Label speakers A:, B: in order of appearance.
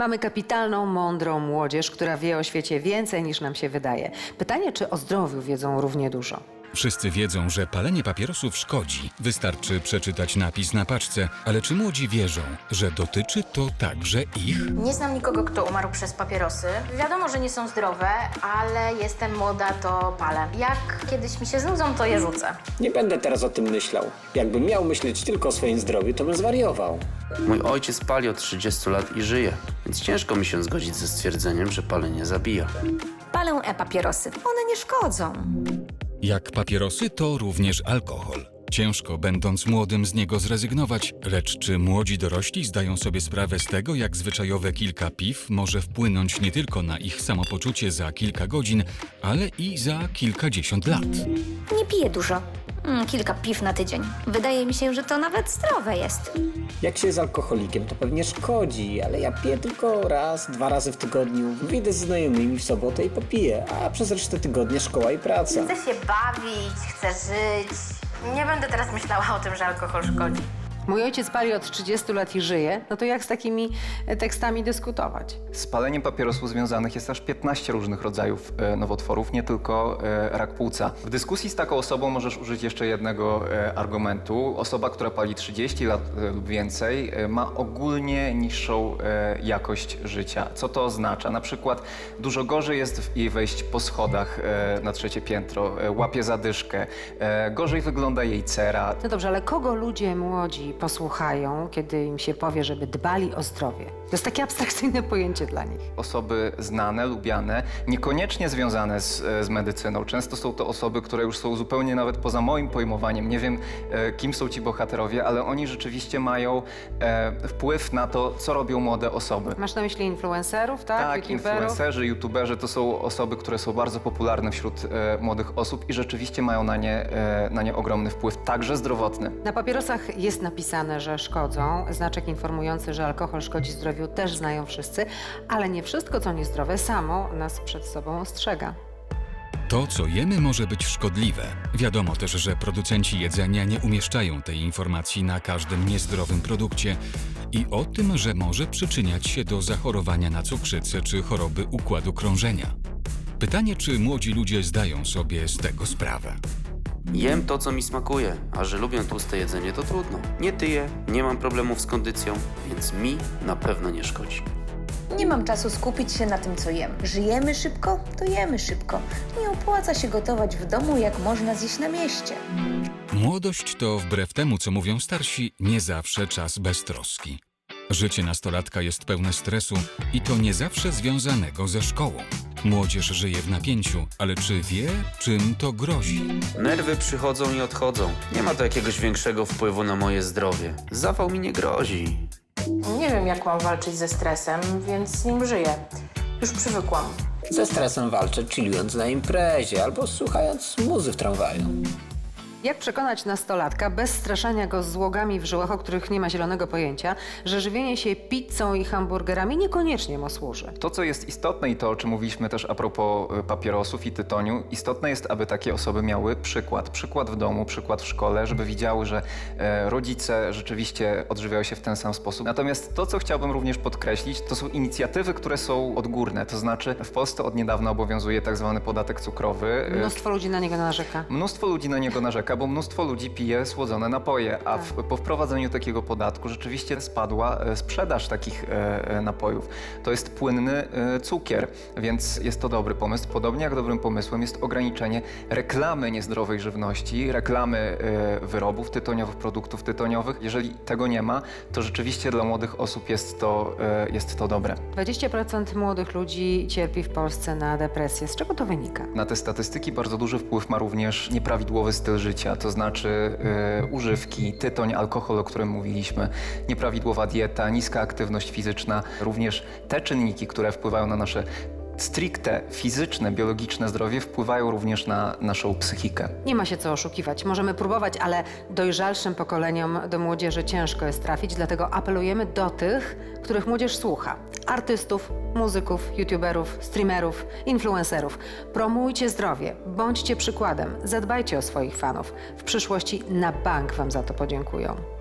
A: Mamy kapitalną, mądrą młodzież, która wie o świecie więcej niż nam się wydaje. Pytanie, czy o zdrowiu wiedzą równie dużo?
B: Wszyscy wiedzą, że palenie papierosów szkodzi. Wystarczy przeczytać napis na paczce, ale czy młodzi wierzą, że dotyczy to także ich?
C: Nie znam nikogo, kto umarł przez papierosy. Wiadomo, że nie są zdrowe, ale jestem młoda, to palę. Jak kiedyś mi się znudzą, to je rzucę.
D: Nie będę teraz o tym myślał. Jakbym miał myśleć tylko o swoim zdrowiu, to bym zwariował.
E: Mój ojciec pali od 30 lat i żyje, więc ciężko mi się zgodzić ze stwierdzeniem, że palenie zabija.
F: Palę e-papierosy. One nie szkodzą.
B: Jak papierosy, to również alkohol. Ciężko, będąc młodym, z niego zrezygnować, lecz czy młodzi dorośli zdają sobie sprawę z tego, jak zwyczajowe kilka piw może wpłynąć nie tylko na ich samopoczucie za kilka godzin, ale i za kilkadziesiąt lat?
F: Nie piję dużo. Mm, kilka piw na tydzień. Wydaje mi się, że to nawet zdrowe jest.
D: Jak się jest alkoholikiem, to pewnie szkodzi, ale ja piję tylko raz, dwa razy w tygodniu. Wyjdę z znajomymi w sobotę i popiję, a przez resztę tygodnia szkoła i praca.
C: Chcę się bawić, chcę żyć. Nie będę teraz myślała o tym, że alkohol szkodzi.
A: Mój ojciec pali od 30 lat i żyje, no to jak z takimi e, tekstami dyskutować?
G: Z paleniem papierosów związanych jest aż 15 różnych rodzajów e, nowotworów, nie tylko e, rak płuca. W dyskusji z taką osobą możesz użyć jeszcze jednego e, argumentu. Osoba, która pali 30 lat e, lub więcej, e, ma ogólnie niższą e, jakość życia. Co to oznacza? Na przykład dużo gorzej jest w- jej wejść po schodach e, na trzecie piętro, e, łapie zadyszkę, e, gorzej wygląda jej cera.
A: No dobrze, ale kogo ludzie młodzi posłuchają, kiedy im się powie, żeby dbali o zdrowie? To jest takie abstrakcyjne pojęcie dla nich.
G: osoby znane, lubiane, niekoniecznie związane z, e, z medycyną. Często są to osoby, które już są zupełnie nawet poza moim pojmowaniem. Nie wiem, e, kim są ci bohaterowie, ale oni rzeczywiście mają e, wpływ na to, co robią młode osoby.
A: Masz na myśli influencerów, tak?
G: Tak,
A: YouTuberów?
G: influencerzy, youtuberzy to są osoby, które są bardzo popularne wśród e, młodych osób i rzeczywiście mają na nie, e, na nie ogromny wpływ, także zdrowotny.
A: Na papierosach jest napisane, że szkodzą. Znaczek informujący, że alkohol szkodzi zdrowiu też znają wszyscy, ale nie wszystko, co niezdrowe, samo nas przed sobą ostrzega.
B: To, co jemy, może być szkodliwe. Wiadomo też, że producenci jedzenia nie umieszczają tej informacji na każdym niezdrowym produkcie i o tym, że może przyczyniać się do zachorowania na cukrzycę czy choroby układu krążenia. Pytanie, czy młodzi ludzie zdają sobie z tego sprawę?
E: Jem to, co mi smakuje, a że lubię tłuste jedzenie, to trudno. Nie tyję, nie mam problemów z kondycją, więc mi na pewno nie szkodzi.
F: Nie mam czasu skupić się na tym, co jem. Żyjemy szybko, to jemy szybko. Nie opłaca się gotować w domu, jak można zjeść na mieście.
B: Młodość to, wbrew temu, co mówią starsi, nie zawsze czas beztroski. Życie nastolatka jest pełne stresu i to nie zawsze związanego ze szkołą. Młodzież żyje w napięciu, ale czy wie, czym to grozi?
E: Nerwy przychodzą i odchodzą. Nie ma to jakiegoś większego wpływu na moje zdrowie. Zawał mi nie grozi.
C: Nie wiem, jak mam walczyć ze stresem, więc z nim żyję. Już przywykłam.
D: Ze stresem walczę chillując na imprezie albo słuchając muzy w tramwaju.
A: Jak przekonać nastolatka, bez straszania go złogami w żyłach, o których nie ma zielonego pojęcia, że żywienie się pizzą i hamburgerami niekoniecznie mu służy?
G: To, co jest istotne i to, o czym mówiliśmy też a propos e, papierosów i tytoniu, istotne jest, aby takie osoby miały przykład. Przykład w domu, przykład w szkole, żeby widziały, że e, rodzice rzeczywiście odżywiają się w ten sam sposób. Natomiast to, co chciałbym również podkreślić, to są inicjatywy, które są odgórne. To znaczy w Polsce od niedawna obowiązuje tak zwany podatek cukrowy.
A: Mnóstwo ludzi na niego narzeka.
G: Mnóstwo ludzi na niego narzeka, bo mnóstwo ludzi pije słodzone napoje, a w, po wprowadzeniu takiego podatku rzeczywiście spadła e, sprzedaż takich e, e, napojów. To jest płynny e, cukier, więc jest to dobry pomysł. Podobnie jak dobrym pomysłem jest ograniczenie reklamy niezdrowej żywności, reklamy e, wyrobów tytoniowych, produktów tytoniowych. Jeżeli tego nie ma, to rzeczywiście dla młodych osób jest to, e, jest to dobre.
A: 20% młodych ludzi cierpi w Polsce na depresję. Z czego to wynika?
G: Na te statystyki bardzo duży wpływ ma również nieprawidłowy styl życia, to znaczy e, używki, tytoń, alkohol, o którym mówiliśmy, nieprawidłowa dieta, niska aktywność fizyczna, również te czynniki, które wpływają na nasze stricte fizyczne, biologiczne zdrowie, wpływają również na naszą psychikę.
A: Nie ma się co oszukiwać. Możemy próbować, ale dojrzalszym pokoleniom do młodzieży ciężko jest trafić, dlatego apelujemy do tych, których młodzież słucha. Artystów, muzyków, youtuberów, streamerów, influencerów. Promujcie zdrowie, bądźcie przykładem, zadbajcie o swoich fanów. W przyszłości na bank wam za to podziękują.